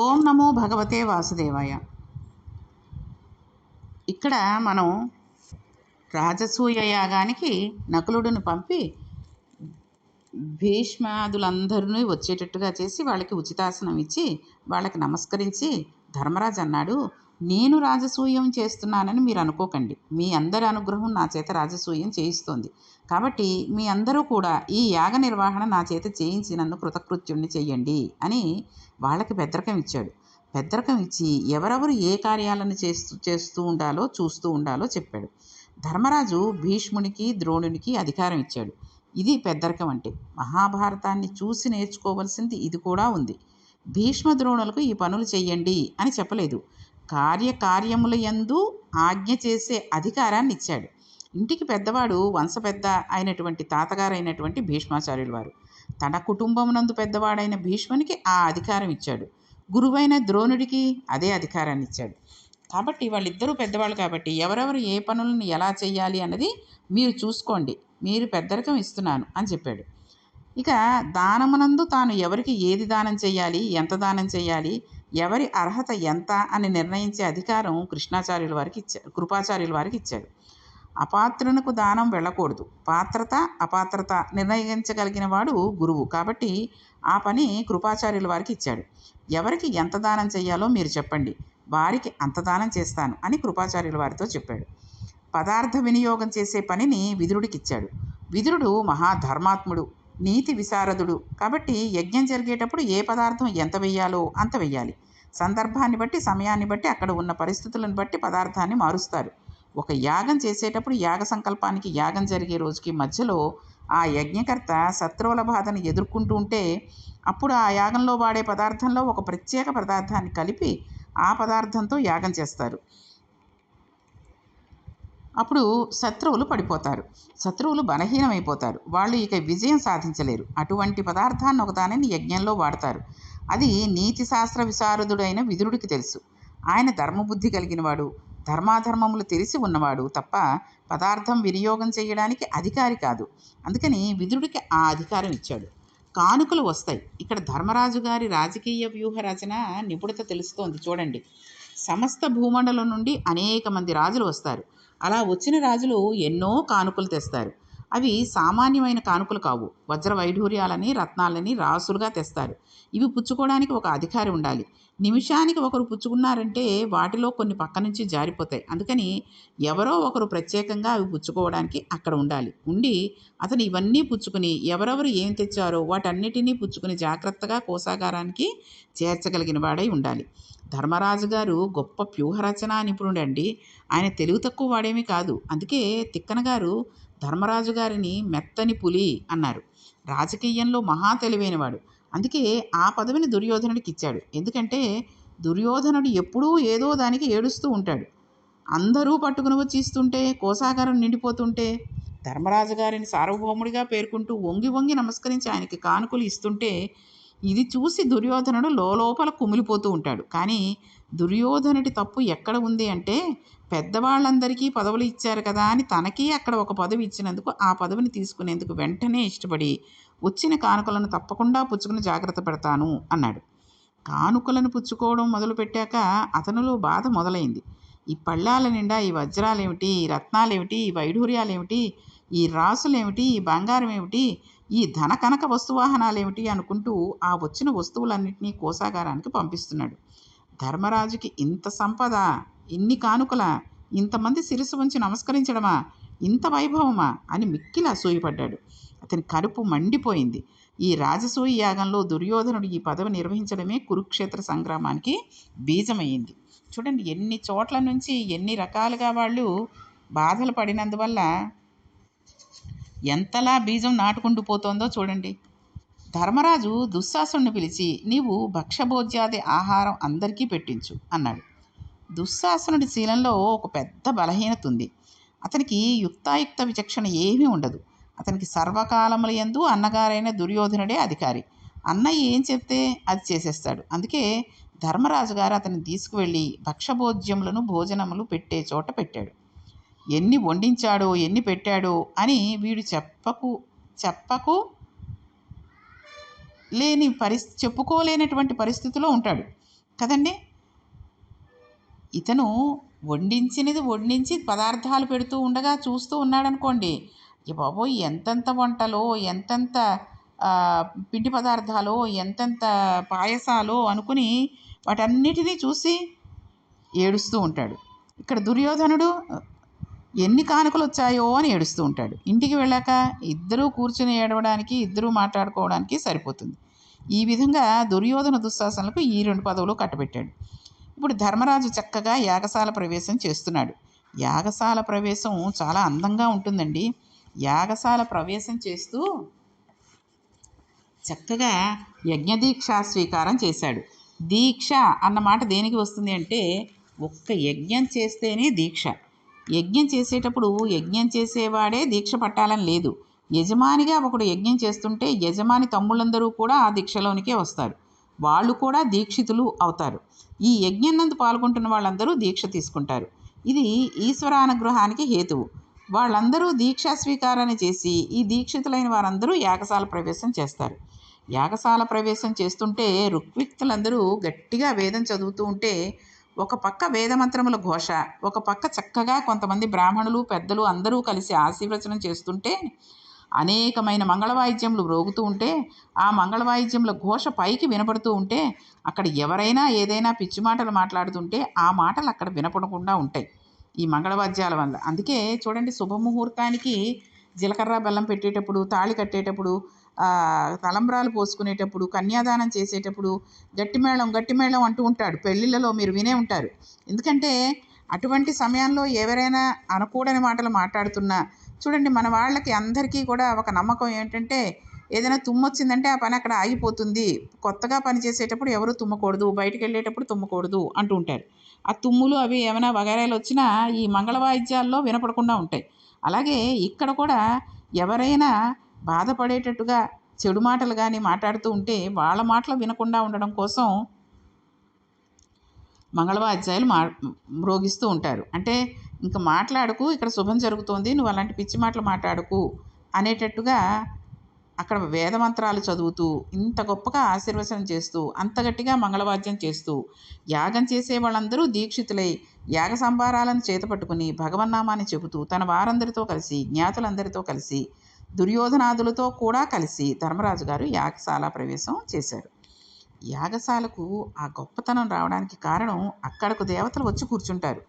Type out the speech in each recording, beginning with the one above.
ఓం నమో భగవతే వాసుదేవాయ. ఇక్కడ మనం రాజసూయ యాగానికి నకులుడిని పంపి భీష్మాదులందరినీ వచ్చేటట్టుగా చేసి వాళ్ళకి ఉచితాసనం ఇచ్చి వాళ్ళకి నమస్కరించి ధర్మరాజు అన్నాడు నేను రాజసూయం చేస్తున్నానని మీరు అనుకోకండి. మీ అందరి అనుగ్రహం నా చేత రాజసూయం చేయిస్తోంది. కాబట్టి మీ అందరూ కూడా ఈ యాగ నిర్వహణ నా చేత చేయించి నన్ను కృతకృత్యుణ్ణి చెయ్యండి అని వాళ్ళకి పెద్దరకం ఇచ్చాడు. పెద్దరకం ఇచ్చి ఎవరెవరు ఏ కార్యాలను చేస్తూ చేస్తూ ఉండాలో చూస్తూ ఉండాలో చెప్పాడు. ధర్మరాజు భీష్మునికి ద్రోణునికి అధికారం ఇచ్చాడు. ఇది పెద్దరకం అంటే మహాభారతాన్ని చూసి నేర్చుకోవలసింది ఇది కూడా ఉంది. భీష్మ ద్రోణులకు ఈ పనులు చెయ్యండి అని చెప్పలేదు. కార్యకార్యముల యందు ఆజ్ఞ చేసే అధికారాన్ని ఇచ్చాడు. ఇంటికి పెద్దవాడు వంశ పెద్ద అయినటువంటి తాతగారు అయినటువంటి భీష్మాచార్యుల వారు. తన కుటుంబమునందు పెద్దవాడైన భీష్మునికి ఆ అధికారం ఇచ్చాడు. గురువైన ద్రోణుడికి అదే అధికారాన్ని ఇచ్చాడు. కాబట్టి వాళ్ళిద్దరూ పెద్దవాళ్ళు కాబట్టి ఎవరెవరు ఏ పనులను ఎలా చేయాలి అన్నది మీరు చూసుకోండి. మీరు పెద్దరికం ఇస్తున్నాను అని చెప్పాడు. ఇక దానమునందు తాను ఎవరికి ఏది దానం చేయాలి ఎంత దానం చేయాలి ఎవరి అర్హత ఎంత అని నిర్ణయించే అధికారం కృష్ణాచార్యుల వారికి ఇచ్చారు కృపాచార్యుల వారికి ఇచ్చాడు. అపాత్రునకు దానం వెళ్ళకూడదు. పాత్రత అపాత్రత నిర్ణయించగలిగిన వాడు గురువు. కాబట్టి ఆ పని కృపాచార్యుల వారికి ఇచ్చాడు. ఎవరికి ఎంత దానం చేయాలో మీరు చెప్పండి. వారికి అంత దానం చేస్తాను అని కృపాచార్యుల వారితో చెప్పాడు. పదార్థ వినియోగం చేసే పనిని విదురుడికి ఇచ్చాడు. విదురుడు మహాధర్మాత్ముడు నీతి విశారదుడు. కాబట్టి యజ్ఞం జరిగేటప్పుడు ఏ పదార్థం ఎంత వెయ్యాలో అంత వెయ్యాలి. సందర్భాన్ని బట్టి సమయాన్ని బట్టి అక్కడ ఉన్న పరిస్థితులను బట్టి పదార్థాన్ని మారుస్తారు. ఒక యాగం చేసేటప్పుడు యాగ సంకల్పానికి యాగం జరిగే రోజుకి మధ్యలో ఆ యజ్ఞకర్త శత్రువుల బాధను ఎదుర్కొంటూ ఉంటే అప్పుడు ఆ యాగంలో వాడే పదార్థంలో ఒక ప్రత్యేక పదార్థాన్ని కలిపి ఆ పదార్థంతో యాగం చేస్తారు. అప్పుడు శత్రువులు పడిపోతారు. శత్రువులు బలహీనమైపోతారు. వాళ్ళు ఇక విజయం సాధించలేరు. అటువంటి పదార్థాన్ని ఒకదానిని యజ్ఞంలో వాడతారు. అది నీతి శాస్త్ర విశారదుడైన విదురుడికి తెలుసు. ఆయన ధర్మబుద్ధి కలిగినవాడు. ధర్మాధర్మములు తెలిసి ఉన్నవాడు తప్ప పదార్థం వినియోగం చేయడానికి అధికారి కాదు. అందుకని విదురుడికి ఆ అధికారం ఇచ్చాడు. కానుకలు వస్తాయి. ఇక్కడ ధర్మరాజు గారి రాజకీయ వ్యూహ రచన నిపుణత తెలుస్తోంది చూడండి. సమస్త భూమండలం నుండి అనేక మంది రాజులు వస్తారు. అలా వచ్చిన రాజులు ఎన్నో కానుకలు తెస్తారు. అవి సామాన్యమైన కానుకలు కావు. వజ్ర వైఢూర్యాలని రత్నాలని రాసులుగా తెస్తారు. ఇవి పుచ్చుకోవడానికి ఒక అధికారి ఉండాలి. నిమిషానికి ఒకరు పుచ్చుకున్నారంటే వాటిలో కొన్ని పక్క నుంచి జారిపోతాయి. అందుకని ఎవరో ఒకరు ప్రత్యేకంగా అవి పుచ్చుకోవడానికి అక్కడ ఉండాలి. ఉండి అతను ఇవన్నీ పుచ్చుకుని ఎవరెవరు ఏం తెచ్చారో వాటన్నిటినీ పుచ్చుకుని జాగ్రత్తగా కోసాగారానికి చేర్చగలిగిన వాడై ఉండాలి. ధర్మరాజు గారు గొప్ప వ్యూహరచనా నిపుణుడండి. ఆయన తెలివి తక్కువ వాడేమీ కాదు. అందుకే తిక్కన గారు ధర్మరాజు గారిని మెత్తని పులి అన్నారు. రాజకీయంలో మహా తెలివైనవాడు. అందుకే ఆ పదవిని దుర్యోధనుడికి ఇచ్చాడు. ఎందుకంటే దుర్యోధనుడు ఎప్పుడూ ఏదో దానికి ఏడుస్తూ ఉంటాడు. అందరూ పట్టుకుని వచ్చి ఇస్తుంటే కోసాగారం నిండిపోతుంటే ధర్మరాజు గారిని సార్వభౌముడిగా పేర్కొంటూ వంగి వంగి నమస్కరించి ఆయనకి కానుకలు ఇస్తుంటే ఇది చూసి దుర్యోధనుడు లోపల కుమిలిపోతూ ఉంటాడు. కానీ దుర్యోధనుడి తప్పు ఎక్కడ ఉంది అంటే పెద్దవాళ్ళందరికీ పదవులు ఇచ్చారు కదా అని తనకి అక్కడ ఒక పదవి ఇచ్చినందుకు ఆ పదవిని తీసుకునేందుకు వెంటనే ఇష్టపడి వచ్చిన కానుకలను తప్పకుండా పుచ్చుకుని జాగ్రత్త పెడతాను అన్నాడు. కానుకలను పుచ్చుకోవడం మొదలుపెట్టాక అతనిలో బాధ మొదలైంది. ఈ పళ్ళాల నిండా ఈ వజ్రాలేమిటి ఈ రత్నాలేమిటి ఈ వైఢూర్యాలేమిటి ఈ రాసులేమిటి ఈ బంగారం ఏమిటి ఈ ధన కనక వస్తువాహనాలేమిటి అనుకుంటూ ఆ వచ్చిన వస్తువులన్నింటినీ కోసాగారానికి పంపిస్తున్నాడు. ధర్మరాజుకి ఇంత సంపద ఇన్ని కానుకల ఇంతమంది శిరస్సు వంచి నమస్కరించడమా? ఇంత వైభవమా? అని మిక్కిలి అసూయపడ్డాడు. అతని కరుపు మండిపోయింది. ఈ రాజసూయ యాగంలో దుర్యోధనుడు ఈ పదవి నిర్వహించడమే కురుక్షేత్ర సంగ్రామానికి బీజమైంది చూడండి ఎన్ని చోట్ల నుంచి ఎన్ని రకాలుగా వాళ్ళు బాధలు పడినందువల్ల ఎంతలా బీజం నాటుకుంటూ పోతోందో చూడండి. ధర్మరాజు దుశ్శాసుని పిలిచి నీవు భక్ష్యభోజ్యాది ఆహారం అందరికీ పెట్టించు అన్నాడు. దుశ్శాసనుడి శీలంలో ఒక పెద్ద బలహీనత ఉంది. అతనికి యుక్తాయుక్త విచక్షణ ఏమీ ఉండదు. అతనికి సర్వకాలముల యందు అన్నగారైన దుర్యోధనుడే అధికారి. అన్నయ్య ఏం చెప్తే అది చేసేస్తాడు. అందుకే ధర్మరాజు గారు అతన్ని తీసుకువెళ్ళి భక్ష్యభోజ్యములను భోజనములు పెట్టే చోట పెట్టాడు. ఎన్ని వండించాడో ఎన్ని పెట్టాడో అని వీడు చెప్పకు చెప్పకు లేని పరిస్ చెప్పుకోలేనటువంటి పరిస్థితిలో ఉంటాడు. కదండి? ఇతను వండించినది వండించి పదార్థాలు పెడుతూ ఉండగా చూస్తూ ఉన్నాడనుకోండి ఈ బాబోయ్ ఎంతెంత వంటలో ఎంతెంత పిండి పదార్థాలు ఎంతెంత పాయసాలు అనుకుని వాటన్నిటినీ చూసి ఏడుస్తూ ఉంటాడు. ఇక్కడ దుర్యోధనుడు ఎన్ని కానుకలు వచ్చాయో అని ఏడుస్తూ ఉంటాడు. ఇంటికి వెళ్ళాక ఇద్దరూ కూర్చుని ఏడవడానికి ఇద్దరూ మాట్లాడుకోవడానికి సరిపోతుంది. ఈ విధంగా దుర్యోధన దుశ్శాసనలకు ఈ రెండు పదవులు కట్టబెట్టాడు. ఇప్పుడు ధర్మరాజు చక్కగా యాగశాల ప్రవేశం చేస్తున్నాడు. యాగశాల ప్రవేశం చాలా అందంగా ఉంటుందండి. యాగశాల ప్రవేశం చేస్తూ చక్కగా యజ్ఞదీక్షా స్వీకారం చేశాడు. దీక్ష అన్న మాట దేనికి వస్తుంది అంటే ఒక్క యజ్ఞం చేస్తేనే దీక్ష. యజ్ఞం చేసేటప్పుడు యజ్ఞం చేసేవాడే దీక్ష పట్టాలని లేదు. యజమానిగా ఒకడు యజ్ఞం చేస్తుంటే యజమాని తమ్ముళ్ళందరూ కూడా ఆ దీక్షలోనికే వస్తారు. వాళ్ళు కూడా దీక్షితులు అవుతారు. ఈ యజ్ఞం నందు పాల్గొంటున్న వాళ్ళందరూ దీక్ష తీసుకుంటారు. ఇది ఈశ్వరానుగ్రహానికి హేతువు. వాళ్ళందరూ దీక్షా స్వీకారాన్ని చేసి ఈ దీక్షితులైన వారందరూ యాగశాల ప్రవేశం చేస్తారు. యాగశాల ప్రవేశం చేస్తుంటే ఋక్విక్తులందరూ గట్టిగా వేదం చదువుతూ ఉంటే ఒక పక్క వేదమంత్రముల ఘోష ఒక పక్క చక్కగా కొంతమంది బ్రాహ్మణులు పెద్దలు అందరూ కలిసి ఆశీర్వచనం చేస్తుంటే అనేకమైన మంగళవాయిద్యములు మ్రోగుతూ ఉంటే ఆ మంగళవాయిద్యముల ఘోష పైకి వినపడుతూ ఉంటే అక్కడ ఎవరైనా ఏదైనా పిచ్చి మాటలు మాట్లాడుతుంటే ఆ మాటలు అక్కడ వినపడకుండా ఉంటాయి ఈ మంగళవాద్యాల వల్ల. అందుకే చూడండి శుభముహూర్తానికి జీలకర్ర బెల్లం పెట్టేటప్పుడు తాళి కట్టేటప్పుడు తలంబ్రాలు పోసుకునేటప్పుడు కన్యాదానం చేసేటప్పుడు గట్టిమేళం గట్టిమేళం అంటూ ఉంటాడు. పెళ్ళిళ్ళలో మీరు వినే ఉంటారు. ఎందుకంటే అటువంటి సమయంలో ఎవరైనా అనకూడని మాటలు మాట్లాడుతున్నా చూడండి మన వాళ్ళకి అందరికీ కూడా ఒక నమ్మకం ఏంటంటే ఏదైనా తుమ్ము వచ్చిందంటే ఆ పని అక్కడ ఆగిపోతుంది. కొత్తగా పని చేసేటప్పుడు ఎవరు తుమ్మకూడదు బయటకు వెళ్ళేటప్పుడు తుమ్మకూడదు అంటూ ఉంటారు. ఆ తుమ్ములు అవి ఏమైనా వగైరాలు వచ్చినా ఈ మంగళ వాయిద్యాల్లో వినపడకుండా ఉంటాయి. అలాగే ఇక్కడ కూడా ఎవరైనా బాధపడేటట్టుగా చెడు మాటలు కానీ మాట్లాడుతూ ఉంటే వాళ్ళ మాటలు వినకుండా ఉండడం కోసం మంగళవాద్యాలు మా మ్రోగిస్తూ ఉంటారు. అంటే ఇంకా మాట్లాడకు ఇక్కడ శుభం జరుగుతోంది నువ్వు అలాంటి పిచ్చి మాటలు మాట్లాడకు అనేటట్టుగా అక్కడ వేదమంత్రాలు చదువుతూ ఇంత గొప్పగా ఆశీర్వచనం చేస్తూ అంత గట్టిగా మంగళవాద్యం చేస్తూ యాగం చేసే వాళ్ళందరూ దీక్షితులై యాగ సంభారాలను చేతపట్టుకుని భగవన్నామాన్ని చెబుతూ తన వారందరితో కలిసి జ్ఞాతులందరితో కలిసి దుర్యోధనాదులతో కూడా కలిసి ధర్మరాజు గారు యాగశాల ప్రవేశం చేశారు. యాగశాలకు ఆ గొప్పతనం రావడానికి కారణం అక్కడకు దేవతలు వచ్చి కూర్చుంటారు.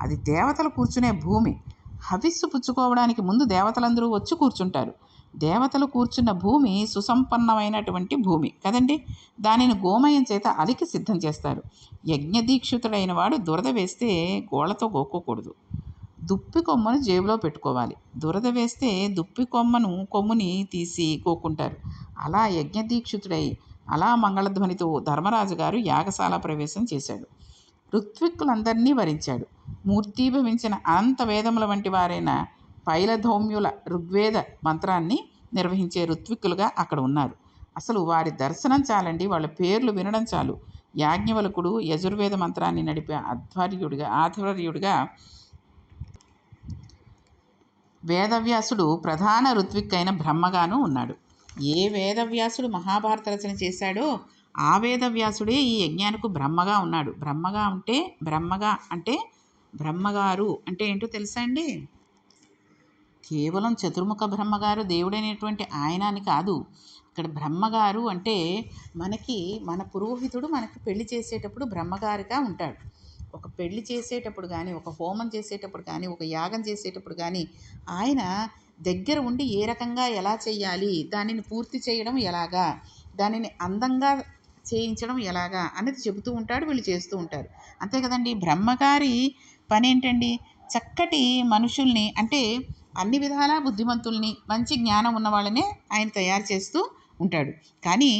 అది దేవతలు కూర్చునే భూమి. హవిస్సు పుచ్చుకోవడానికి ముందు దేవతలందరూ వచ్చి కూర్చుంటారు. దేవతలు కూర్చున్న భూమి సుసంపన్నమైనటువంటి భూమి కదండి? దానిని గోమయం చేత అలికి సిద్ధం చేస్తారు. యజ్ఞదీక్షితుడైన వాడు దురద వేస్తే గోళ్ళతో గోక్కోకూడదు. దుప్పి కొమ్మను జేబులో పెట్టుకోవాలి. దురద వేస్తే దుప్పి కొమ్మను కొమ్ముని తీసి కోకుంటారు. అలా యజ్ఞదీక్షితుడై అలా మంగళధ్వనితో ధర్మరాజు గారు యాగశాల ప్రవేశం చేశాడు. ఋత్విక్కులందరినీ వరించాడు. మూర్తీభవించిన అనంత వేదముల వంటి వారైన పైలధౌమ్యుల ఋగ్వేద మంత్రాన్ని నిర్వహించే ఋత్విక్కులుగా అక్కడ ఉన్నారు. అసలు వారి దర్శనం చాలండి వాళ్ళ పేర్లు వినడం చాలు. యాజ్ఞవలకుడు యజుర్వేద మంత్రాన్ని నడిపే ఆధ్వర్యుడిగా ఆధ్వర్యుడిగా వేదవ్యాసుడు ప్రధాన ఋత్విక్ అయిన బ్రహ్మగాను ఉన్నాడు. ఏ వేదవ్యాసుడు మహాభారత రచన చేశాడో ఆ వేదవ్యాసుడే ఈ యజ్ఞానికి బ్రహ్మగా ఉన్నాడు. బ్రహ్మగా ఉంటే బ్రహ్మగా అంటే బ్రహ్మగారు అంటే ఏంటో తెలుసా అండి? కేవలం చతుర్ముఖ బ్రహ్మగారు దేవుడైనటువంటి ఆయన అని కాదు. ఇక్కడ బ్రహ్మగారు అంటే మనకి మన పురోహితుడు మనకి పెళ్ళి చేసేటప్పుడు బ్రహ్మగారిగా ఉంటాడు. ఒక పెళ్ళి చేసేటప్పుడు కానీ ఒక హోమం చేసేటప్పుడు కానీ ఒక యాగం చేసేటప్పుడు కానీ ఆయన దగ్గర ఉండి ఏ రకంగా ఎలా చేయాలి దానిని పూర్తి చేయడం ఎలాగా దానిని అందంగా చేయించడం ఎలాగా అనేది చెబుతూ ఉంటాడు వీళ్ళు చేస్తూ ఉంటారు. అంతే కదండి బ్రహ్మగారి పని ఏంటండి చక్కటి మనుషుల్ని అంటే అన్ని విధాలా బుద్ధిమంతుల్ని మంచి జ్ఞానం ఉన్న వాళ్ళనే ఆయన తయారు చేస్తూ ఉంటాడు. కానీ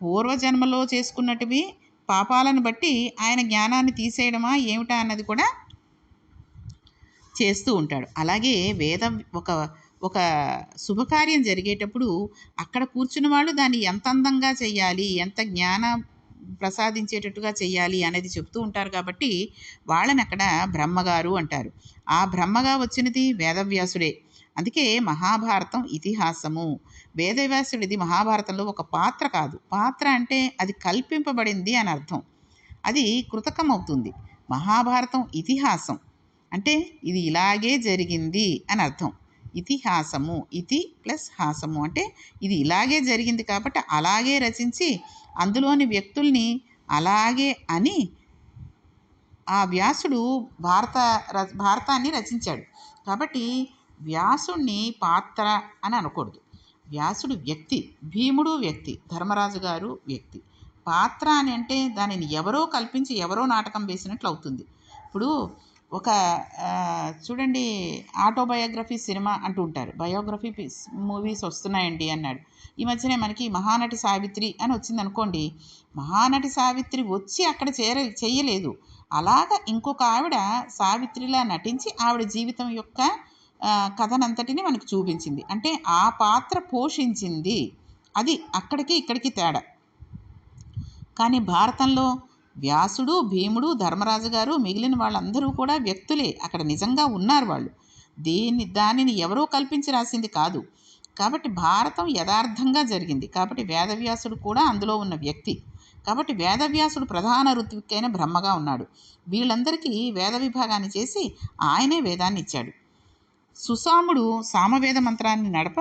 పూర్వజన్మలో చేసుకున్నటివి పాపాలను బట్టి ఆయన జ్ఞానాన్ని తీసేయడమా ఏమిటా అన్నది కూడా చేస్తూ ఉంటాడు. అలాగే వేదం ఒక ఒక శుభకార్యం జరిగేటప్పుడు అక్కడ కూర్చున్న వాళ్ళు దాన్ని ఎంత అందంగా చేయాలి ఎంత జ్ఞాన ప్రసాదించేటట్టుగా చేయాలి అనేది చెప్తూ ఉంటారు కాబట్టి వాళ్ళని అక్కడ బ్రహ్మగారు అంటారు. ఆ బ్రహ్మగా వచ్చినది వేదవ్యాసుడే. అందుకే మహాభారతం ఇతిహాసము. వేదవ్యాసుడిది మహాభారతంలో ఒక పాత్ర కాదు. పాత్ర అంటే అది కల్పింపబడింది అని అర్థం. అది కృతకం అవుతుంది మహాభారతం ఇతిహాసం. అంటే ఇది ఇలాగే జరిగింది అని అర్థం. ఇతిహాసము ఇతి ప్లస్ హాసము అంటే ఇది ఇలాగే జరిగింది కాబట్టి అలాగే రచించి అందులోని వ్యక్తుల్ని అలాగే అని ఆ వ్యాసుడు భారత భారతాన్ని రచించాడు. కాబట్టి వ్యాసుణ్ణి పాత్ర అని అనకూడదు. వ్యాసుడు వ్యక్తి భీముడు వ్యక్తి ధర్మరాజు గారు వ్యక్తి. పాత్ర అని అంటే దానిని ఎవరో కల్పించి ఎవరో నాటకం వేసినట్లు అవుతుంది. ఇప్పుడు ఒక చూడండి ఆటోబయోగ్రఫీ సినిమా అంటూ ఉంటారు. బయోగ్రఫీ మూవీస్ వస్తున్నాయండి అన్నాడు. ఈ మధ్యనే మనకి మహానటి సావిత్రి అని వచ్చింది అనుకోండి. మహానటి సావిత్రి వచ్చి అక్కడ చేర చేయలేదు. అలాగ ఇంకొక ఆవిడ సావిత్రిలా నటించి ఆవిడ జీవితం యొక్క కథనంతటిని మనకు చూపించింది. అంటే ఆ పాత్ర పోషించింది. అది అక్కడికి ఇక్కడికి తేడా. కానీ భారతంలో వ్యాసుడు భీముడు ధర్మరాజు గారు మిగిలిన వాళ్ళందరూ కూడా వ్యక్తులే. అక్కడ నిజంగా ఉన్నారు వాళ్ళు. దీన్ని దానిని ఎవరో కల్పించి రాసింది కాదు. కాబట్టి భారతం యథార్థంగా జరిగింది. కాబట్టి వేదవ్యాసుడు కూడా అందులో ఉన్న వ్యక్తి. కాబట్టి వేదవ్యాసుడు ప్రధాన ఋత్విక్కైన బ్రహ్మగా ఉన్నాడు. వీళ్ళందరికీ వేద విభాగాన్ని చేసి ఆయనే వేదాన్ని ఇచ్చాడు. సుసాముడు సామవేద మంత్రాన్ని నడప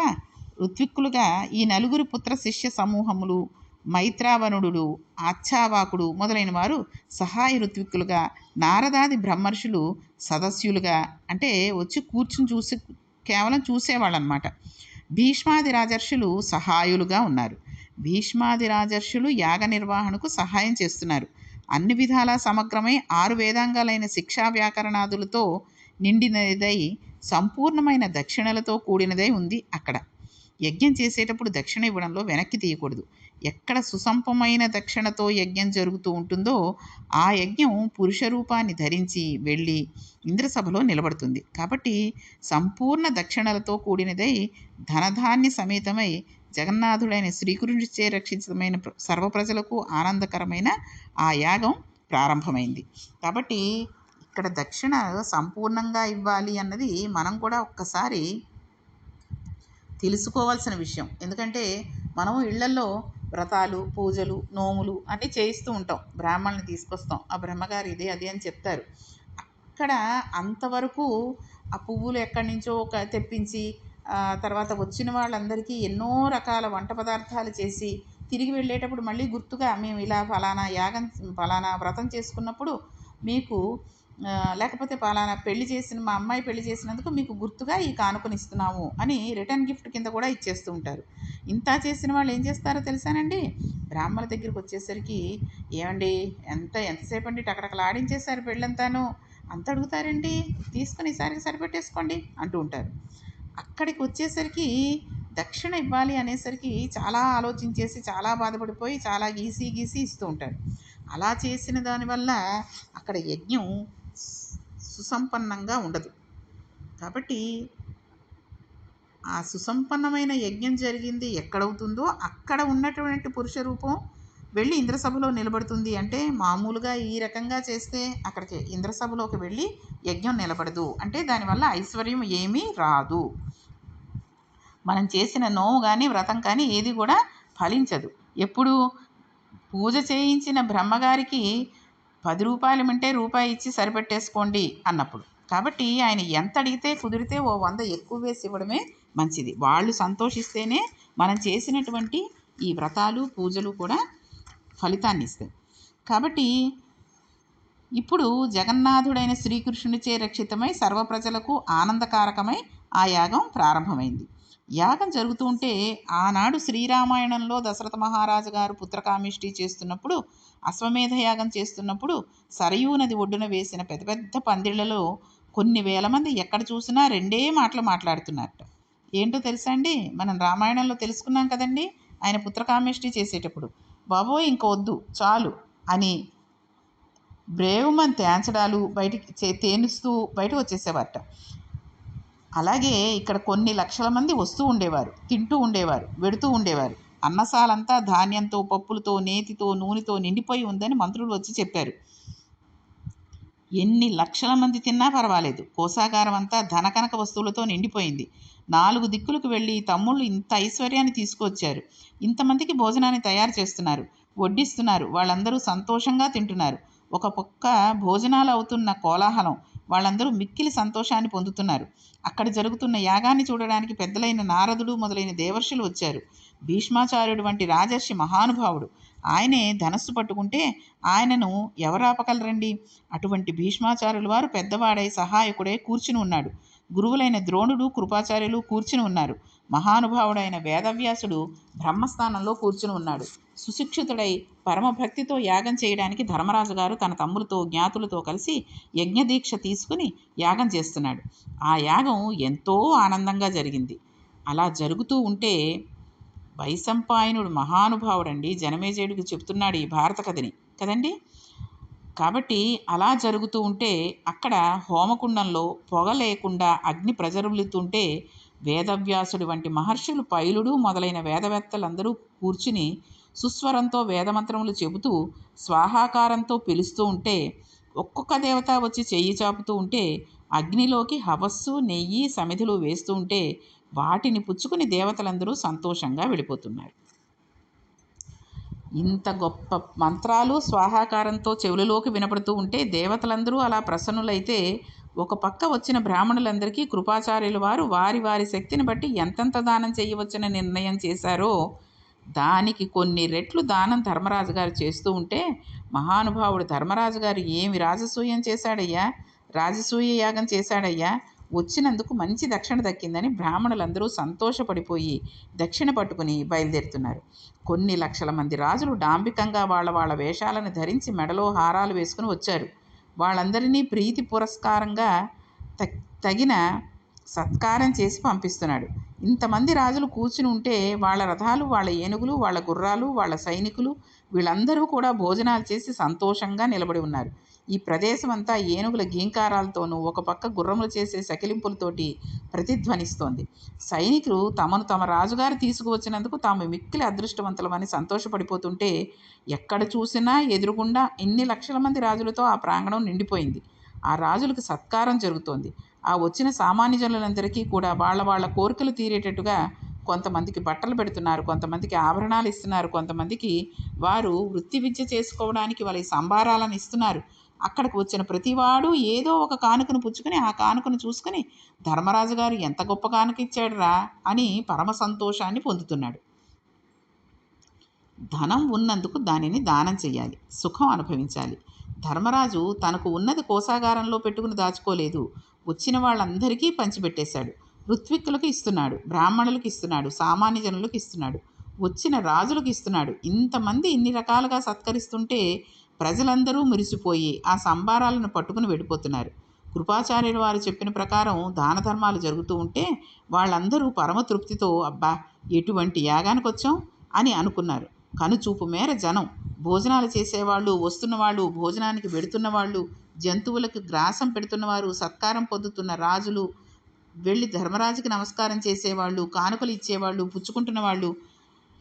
ఋత్విక్కులుగా ఈ నలుగురు పుత్ర శిష్య సమూహములు మైత్రావనుడు ఆచ్ఛావాకుడు మొదలైన వారు సహాయ ఋత్విక్కులుగా నారదాది బ్రహ్మర్షులు సదస్యులుగా అంటే వచ్చి కూర్చుని చూసి కేవలం చూసేవాళ్ళు అనమాట భీష్మాది రాజర్షులు సహాయులుగా ఉన్నారు. భీష్మాది రాజర్షులు యాగ నిర్వహణకు సహాయం చేస్తున్నారు. అన్ని విధాలా సమగ్రమై ఆరు వేదాంగాలైన శిక్షా వ్యాకరణాదులతో నిండినదై సంపూర్ణమైన దక్షిణలతో కూడినదై ఉంది అక్కడ. యజ్ఞం చేసేటప్పుడు దక్షిణ ఇవ్వడంలో వెనక్కి తీయకూడదు. ఎక్కడ సుసంపమైన దక్షిణతో యజ్ఞం జరుగుతూ ఉంటుందో ఆ యజ్ఞం పురుష రూపాన్ని ధరించి వెళ్ళి ఇంద్రసభలో నిలబడుతుంది. కాబట్టి సంపూర్ణ దక్షిణలతో కూడినదై ధనధాన్య సమేతమై జగన్నాథుడైన శ్రీకృష్ణుడిచే రక్షితమైన సర్వ ప్రజలకు ఆనందకరమైన ఆ యాగం ప్రారంభమైంది. కాబట్టి ఇక్కడ దక్షిణ సంపూర్ణంగా ఇవ్వాలి అన్నది మనం కూడా ఒక్కసారి తెలుసుకోవాల్సిన విషయం. ఎందుకంటే మనం ఇళ్ళలో వ్రతాలు పూజలు నోములు అన్నీ చేయిస్తూ ఉంటాం. బ్రాహ్మణుని తీసుకొస్తాం. ఆ బ్రహ్మగారు ఇదే అది అని చెప్తారు. అక్కడ అంతవరకు ఆ పువ్వులు ఎక్కడి నుంచో ఒక తెప్పించి తర్వాత వచ్చిన వాళ్ళందరికీ ఎన్నో రకాల వంట పదార్థాలు చేసి తిరిగి వెళ్ళేటప్పుడు మళ్ళీ గుర్తుగా మేము ఇలా ఫలానా యాగం ఫలానా వ్రతం చేసుకున్నప్పుడు మీకు లేకపోతే పలానా పెళ్ళి చేసిన మా అమ్మాయి పెళ్ళి చేసినందుకు మీకు గుర్తుగా ఈ కానుకొని ఇస్తున్నాము అని రిటర్న్ గిఫ్ట్ కింద కూడా ఇచ్చేస్తూ ఉంటారు. ఇంత చేసిన వాళ్ళు ఏం చేస్తారో తెలుసానండి? బ్రాహ్మణుల దగ్గరికి వచ్చేసరికి ఏమండి ఎంత ఎంతసేపు అండి టకటకలాడించేశారు పెళ్ళంతాను? అంత అడుగుతారండి? తీసుకుని ఈసారికి సరిపెట్టేసుకోండి అంటూ ఉంటారు. అక్కడికి వచ్చేసరికి దక్షిణ ఇవ్వాలి అనేసరికి చాలా ఆలోచించేసి చాలా బాధపడిపోయి చాలా గీసి గీసి ఇస్తూ ఉంటారు. అలా చేసిన దానివల్ల అక్కడ యజ్ఞం సుసంపన్నంగా ఉండదు. కాబట్టి ఆ సుసంపన్నమైన యజ్ఞం జరిగింది ఎక్కడవుతుందో అక్కడ ఉన్నటువంటి పురుష రూపం వెళ్ళి ఇంద్రసభలో నిలబడుతుంది. అంటే మామూలుగా ఈ రకంగా చేస్తే అక్కడికి ఇంద్రసభలోకి వెళ్ళి యజ్ఞం నిలబడదు. అంటే దానివల్ల ఐశ్వర్యం ఏమీ రాదు. మనం చేసిన నోము కానీ వ్రతం కానీ ఏది కూడా ఫలించదు. ఎప్పుడు పూజ చేయించిన బ్రహ్మగారికి పది రూపాయలు మింటే రూపాయి ఇచ్చి సరిపెట్టేసుకోండి అన్నప్పుడు. కాబట్టి ఆయన ఎంత అడిగితే కుదిరితే ఓ వంద ఎక్కువ వేసి ఇవ్వడమే మంచిది. వాళ్ళు సంతోషిస్తేనే మనం చేసినటువంటి ఈ వ్రతాలు పూజలు కూడా ఫలితాన్ని ఇస్తాయి. కాబట్టి ఇప్పుడు జగన్నాథుడైన శ్రీకృష్ణునిచే రక్షితమై సర్వ ప్రజలకు ఆనందకారకమై ఆ యాగం ప్రారంభమైంది. యాగం జరుగుతూ ఉంటే ఆనాడు శ్రీరామాయణంలో దశరథ మహారాజు గారు పుత్రకామిష్టి చేస్తున్నప్పుడు అశ్వమేధ యాగం చేస్తున్నప్పుడు సరయూ నది ఒడ్డున వేసిన పెద్ద పెద్ద పందిళ్ళలో కొన్ని వేల మంది ఎక్కడ చూసినా రెండే మాటలు మాట్లాడుతున్నారట. ఏంటో తెలుసా అండి? మనం రామాయణంలో తెలుసుకున్నాం కదండి ఆయన పుత్రకామిష్టి చేసేటప్పుడు. బాబో ఇంక వద్దు చాలు అని బ్రేవుమని తేంచడాలు బయటికి చే తేనుస్తూ బయటకు వచ్చేసేవారట. అలాగే ఇక్కడ కొన్ని లక్షల మంది వస్తూ ఉండేవారు తింటూ ఉండేవారు వెడుతూ ఉండేవారు. అన్నసాలంతా ధాన్యంతో పప్పులతో నేతితో నూనెతో నిండిపోయి ఉందని మంత్రులు వచ్చి చెప్పారు. ఎన్ని లక్షల మంది తిన్నా పర్వాలేదు. కోసాగారం అంతా ధనకనక వస్తువులతో నిండిపోయింది. నాలుగు దిక్కులకు వెళ్ళి తమ్ముళ్ళు ఇంత ఐశ్వర్యాన్ని తీసుకొచ్చారు ఇంతమందికి భోజనాన్ని తయారు చేస్తున్నారు. వడ్డిస్తున్నారు. వాళ్ళందరూ సంతోషంగా తింటున్నారు. ఒక పక్క భోజనాలు అవుతున్న కోలాహలం వాళ్ళందరూ మిక్కిలి సంతోషాన్ని పొందుతున్నారు. అక్కడ జరుగుతున్న యాగాన్ని చూడడానికి పెద్దలైన నారదుడు మొదలైన దేవర్షులు వచ్చారు. భీష్మాచార్యుడు వంటి రాజర్షి మహానుభావుడు. ఆయనే ధనస్సు పట్టుకుంటే ఆయనను ఎవరాపగలరండి? అటువంటి భీష్మాచార్యుల వారు పెద్దవాడై సహాయకుడై కూర్చుని ఉన్నాడు. గురువులైన ద్రోణుడు కృపాచార్యులు కూర్చుని ఉన్నారు. మహానుభావుడైన వేదవ్యాసుడు బ్రహ్మస్థానంలో కూర్చుని ఉన్నాడు. సుశిక్షితుడై పరమభక్తితో యాగం చేయడానికి ధర్మరాజు గారు తన తమ్ములతో జ్ఞాతులతో కలిసి యజ్ఞదీక్ష తీసుకుని యాగం చేస్తున్నాడు. ఆ యాగం ఎంతో ఆనందంగా జరిగింది. అలా జరుగుతూ ఉంటే వైశంపాయనుడు మహానుభావుడండి జనమేజయుడికి చెప్తున్నాడు ఈ భారత కథని. కదండి? కాబట్టి అలా జరుగుతూ ఉంటే అక్కడ హోమకుండంలో పొగ లేకుండా అగ్ని ప్రజ్వలుతుంటే వేదవ్యాసుడి వంటి మహర్షులు పైలుడు మొదలైన వేదవేత్తలందరూ కూర్చుని సుస్వరంతో వేదమంత్రములు చెబుతూ స్వాహాకారంతో పిలుస్తూ ఉంటే ఒక్కొక్క దేవత వచ్చి చెయ్యి చాపుతూ ఉంటే అగ్నిలోకి హవస్సు నెయ్యి సమిధులు వేస్తూ ఉంటే వాటిని పుచ్చుకుని దేవతలందరూ సంతోషంగా వెళ్ళిపోతున్నారు. ఇంత గొప్ప మంత్రాలు స్వాహాకారంతో చెవులలోకి వినపడుతూ ఉంటే దేవతలందరూ అలా ప్రసన్నులైతే ఒక పక్క వచ్చిన బ్రాహ్మణులందరికీ కృపాచార్యుల వారు వారి వారి శక్తిని బట్టి ఎంతెంత దానం చేయవచ్చని నిర్ణయం చేశారో దానికి కొన్ని రెట్లు దానం ధర్మరాజు గారు చేస్తూ ఉంటే మహానుభావుడు ధర్మరాజు గారు ఏమి రాజసూయం చేశాడయ్యా? రాజసూయ యాగం చేశాడయ్యా? వచ్చినందుకు మంచి దక్షిణ దక్కిందని బ్రాహ్మణులందరూ సంతోషపడిపోయి దక్షిణ పట్టుకుని బయలుదేరుతున్నారు. కొన్ని లక్షల మంది రాజులు డాంబికంగా వాళ్ళ వాళ్ళ వేషాలను ధరించి మెడలో హారాలు వేసుకుని వచ్చారు. వాళ్ళందరినీ ప్రీతి పురస్కారంగా తగిన సత్కారం చేసి పంపిస్తున్నాడు. ఇంతమంది రాజులు కూర్చుని ఉంటే వాళ్ళ రథాలు వాళ్ళ ఏనుగులు వాళ్ళ గుర్రాలు వాళ్ళ సైనికులు వీళ్ళందరూ కూడా భోజనాలు చేసి సంతోషంగా నిలబడి ఉన్నారు. ఈ ప్రదేశమంతా ఏనుగుల గీంకారాలతోనూ ఒక పక్క గుర్రములు చేసే సకిలింపులతోటి ప్రతిధ్వనిస్తోంది. సైనికులు తమను తమ రాజుగారు తీసుకువచ్చినందుకు తాము మిక్కిలి అదృష్టవంతులమని సంతోషపడిపోతుంటే ఎక్కడ చూసినా ఎదురుగుండా ఇన్ని లక్షల మంది రాజులతో ఆ ప్రాంగణం నిండిపోయింది. ఆ రాజులకు సత్కారం జరుగుతోంది. ఆ వచ్చిన సామాన్య జనులందరికీ కూడా వాళ్ళ వాళ్ళ కోరికలు తీరేటట్టుగా కొంతమందికి బట్టలు పెడుతున్నారు కొంతమందికి ఆభరణాలు ఇస్తున్నారు కొంతమందికి వారు వృత్తి విద్య చేసుకోవడానికి వాళ్ళ సంభారాలను ఇస్తున్నారు. అక్కడికి వచ్చిన ప్రతివాడు ఏదో ఒక కానుకను పుచ్చుకొని ఆ కానుకను చూసుకొని ధర్మరాజు గారు ఎంత గొప్ప కానుక ఇచ్చాడురా అని పరమ సంతోషాన్ని పొందుతున్నాడు. ధనం ఉన్నందుకు దానిని దానం చేయాలి సుఖం అనుభవించాలి. ధర్మరాజు తనకు ఉన్నది కోసాగారంలో పెట్టుకుని దాచుకోలేదు. వచ్చిన వాళ్ళందరికీ పంచిపెట్టేశాడు. ఋత్విక్కులకు ఇస్తున్నాడు బ్రాహ్మణులకు ఇస్తున్నాడు సామాన్య జనులకు ఇస్తున్నాడు. వచ్చిన రాజులకు ఇస్తున్నాడు. ఇంతమంది ఇన్ని రకాలుగా సత్కరిస్తుంటే ప్రజలందరూ మురిసిపోయి ఆ సంబారాలను పట్టుకుని వెళ్ళిపోతున్నారు. కృపాచార్యుల వారు చెప్పిన ప్రకారం దాన ధర్మాలు జరుగుతూ ఉంటే వాళ్ళందరూ పరమ తృప్తితో అబ్బా ఎటువంటి యాగానికి వచ్చాం? అని అనుకున్నారు. కనుచూపు మేర జనం భోజనాలు చేసేవాళ్ళు వస్తున్న వాళ్ళు భోజనానికి వెడుతున్న వాళ్ళు జంతువులకు గ్రాసం పెడుతున్నవారు సత్కారం పొందుతున్న రాజులు వెళ్ళి ధర్మరాజుకి నమస్కారం చేసేవాళ్ళు కానుకలు ఇచ్చేవాళ్ళు పుచ్చుకుంటున్న వాళ్ళు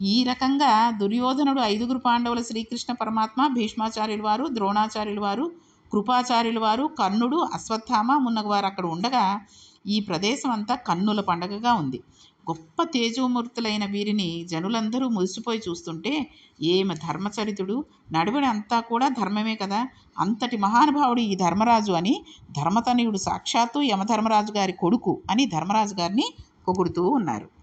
ఈ రకంగా దుర్యోధనుడు ఐదుగురు పాండవుల శ్రీకృష్ణ పరమాత్మ భీష్మాచార్యుల వారు ద్రోణాచార్యుల వారు కృపాచార్యుల వారు కర్ణుడు అశ్వత్థామ మున్నగవారు అక్కడ ఉండగా ఈ ప్రదేశం అంతా కన్నుల పండగగా ఉంది. గొప్ప తేజోమూర్తులైన వీరిని జనులందరూ మురిసిపోయి చూస్తుంటే ఏమ ధర్మచరితుడు? నడువడి అంతా కూడా ధర్మమే కదా? అంతటి మహానుభావుడు ఈ ధర్మరాజు అని ధర్మతనయుడు సాక్షాత్తు యమధర్మరాజు గారి కొడుకు అని ధర్మరాజు గారిని పొగుడుతూ ఉన్నారు.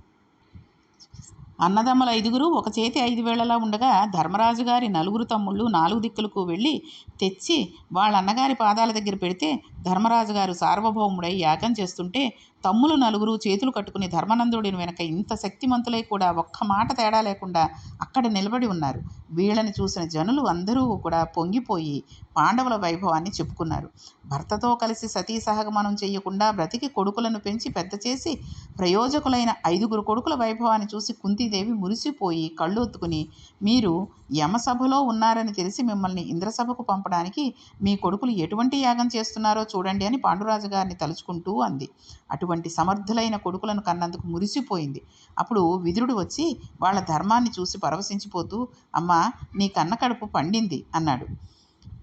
అన్నదమ్ముల ఐదుగురు ఒక చేతి ఐదు వేళలా ఉండగా ధర్మరాజు గారి నలుగురు తమ్ముళ్ళు నాలుగు దిక్కులకు వెళ్ళి తెచ్చి వాళ్ళ అన్నగారి పాదాల దగ్గర పెడితే ధర్మరాజు గారు సార్వభౌముడై యాగం చేస్తుంటే తమ్ములు నలుగురు చేతులు కట్టుకుని ధర్మనందుడిని వెనక ఇంత శక్తిమంతులై కూడా ఒక్క మాట తేడా లేకుండా అక్కడ నిలబడి ఉన్నారు. వీళ్ళని చూసిన జనులు అందరూ కూడా పొంగిపోయి పాండవుల వైభవాన్ని చెప్పుకున్నారు. భర్తతో కలిసి సతీ సహగమనం చేయకుండా బ్రతికి కొడుకులను పెంచి పెద్ద చేసి ప్రయోజకులైన ఐదుగురు కొడుకుల వైభవాన్ని చూసి కుంతీదేవి మురిసిపోయి కళ్ళు ఒత్తుకుని మీరు యమసభలో ఉన్నారని తెలిసి మిమ్మల్ని ఇంద్రసభకు పంపడానికి మీ కొడుకులు ఎటువంటి యాగం చేస్తున్నారో చూడండి అని పాండురాజు గారిని తలుచుకుంటూ అంది. అటువంటి సమర్థులైన కొడుకులను కన్నందుకు మురిసిపోయింది. అప్పుడు విదురుడు వచ్చి వాళ్ళ ధర్మాన్ని చూసి పరవశించిపోతూ అమ్మా నీ కన్న కడుపు పండింది అన్నాడు.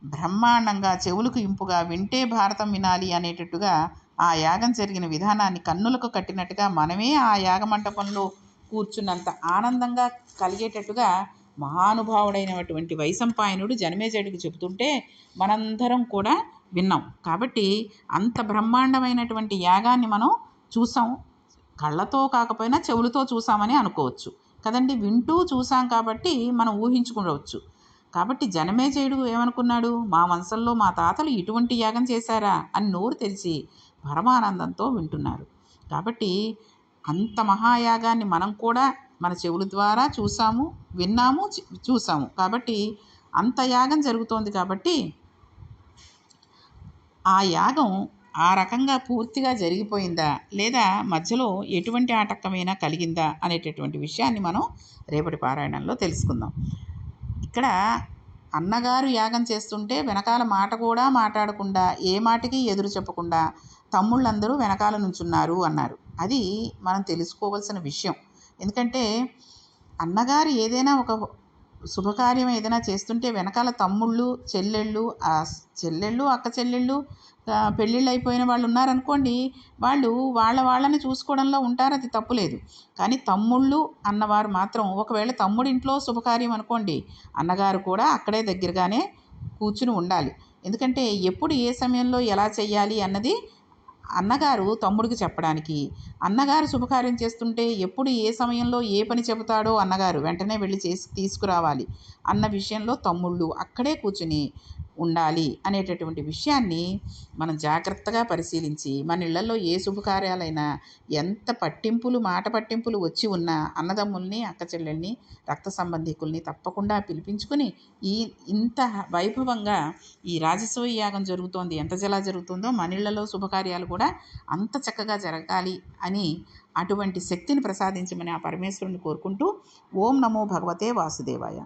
బ్రహ్మాండంగా చెవులకు ఇంపుగా వింటే భారతం వినాలి అనేటట్టుగా ఆ యాగం జరిగిన విధానాన్ని కన్నులకు కట్టినట్టుగా మనమే ఆ యాగమంటపంలో కూర్చున్నంత ఆనందంగా కలిగేటట్టుగా మహానుభావుడైనటువంటి వైశంపాయనుడు జనమేజయుడికి చెబుతుంటే మనందరం కూడా విన్నాం. కాబట్టి అంత బ్రహ్మాండమైనటువంటి యాగాన్ని మనం చూసాం. కళ్ళతో కాకపోయినా చెవులతో చూసామని అనుకోవచ్చు. కదండి? వింటూ చూసాం కాబట్టి మనం ఊహించుకోవచ్చు. కాబట్టి జనమేజయుడు ఏమనుకున్నాడు? మా వంశంలో మా తాతలు ఇటువంటి యాగం చేశారా? అని నోరు తెరిచి పరమానందంతో వింటున్నారు. కాబట్టి అంత మహాయాగాన్ని మనం కూడా మన చెవుల ద్వారా చూసాము విన్నాము చూసాము. కాబట్టి అంత యాగం జరుగుతోంది కాబట్టి ఆ యాగం ఆ రకంగా పూర్తిగా జరిగిపోయిందా? లేదా మధ్యలో ఎటువంటి ఆటంకమైనా కలిగిందా? అనేటటువంటి విషయాన్ని మనం రేపటి పారాయణంలో తెలుసుకుందాం. ఇక్కడ అన్నగారు యాగం చేస్తుంటే వెనకాల మాట కూడా మాట్లాడకుండా ఏ మాటకి ఎదురు చెప్పకుండా తమ్ముళ్ళందరూ వెనకాల నుంచున్నారు అన్నారు. అది మనం తెలుసుకోవాల్సిన విషయం. ఎందుకంటే అన్నగారు ఏదైనా ఒక శుభకార్యం ఏదైనా చేస్తుంటే వెనకాల తమ్ముళ్ళు చెల్లెళ్ళు ఆ చెల్లెళ్ళు అక్క చెల్లెళ్ళు పెళ్ళిళ్ళు అయిపోయిన వాళ్ళు ఉన్నారనుకోండి వాళ్ళు వాళ్ళ వాళ్ళని చూసుకోవడంలో ఉంటారు అది తప్పులేదు కానీ తమ్ముళ్ళు అన్నవారు మాత్రం ఒకవేళ తమ్ముడి ఇంట్లో శుభకార్యం అనుకోండి అన్నగారు కూడా అక్కడే దగ్గరగానే కూర్చుని ఉండాలి. ఎందుకంటే ఎప్పుడు ఏ సమయంలో ఎలా చెయ్యాలి అన్నది అన్నగారు తమ్ముడికి చెప్పడానికి అన్నగారు శుభకార్యం చేస్తుంటే ఎప్పుడు ఏ సమయంలో ఏ పని చెబుతాడో అన్నగారు వెంటనే వెళ్ళి చేసి తీసుకురావాలి అన్న విషయంలో తమ్ముళ్ళు అక్కడే కూర్చుని ఉండాలి అనేటటువంటి విషయాన్ని మనం జాగ్రత్తగా పరిశీలించి మన ఇళ్ళలో ఏ శుభకార్యాలైనా ఎంత పట్టింపులు మాట పట్టింపులు వచ్చి ఉన్న అన్నదమ్ముల్ని అక్కచెల్లెల్ని రక్త సంబంధికుల్ని తప్పకుండా పిలిపించుకుని ఈ ఇంత వైభవంగా ఈ రాజసూయ యాగం జరుగుతోంది ఎంత జలా జరుగుతుందో మన ఇళ్ళలో శుభకార్యాలు కూడా అంత చక్కగా జరగాలి అని అటువంటి శక్తిని ప్రసాదించమని ఆ పరమేశ్వరుని కోరుకుంటూ ఓం నమో భగవతే వాసుదేవాయ.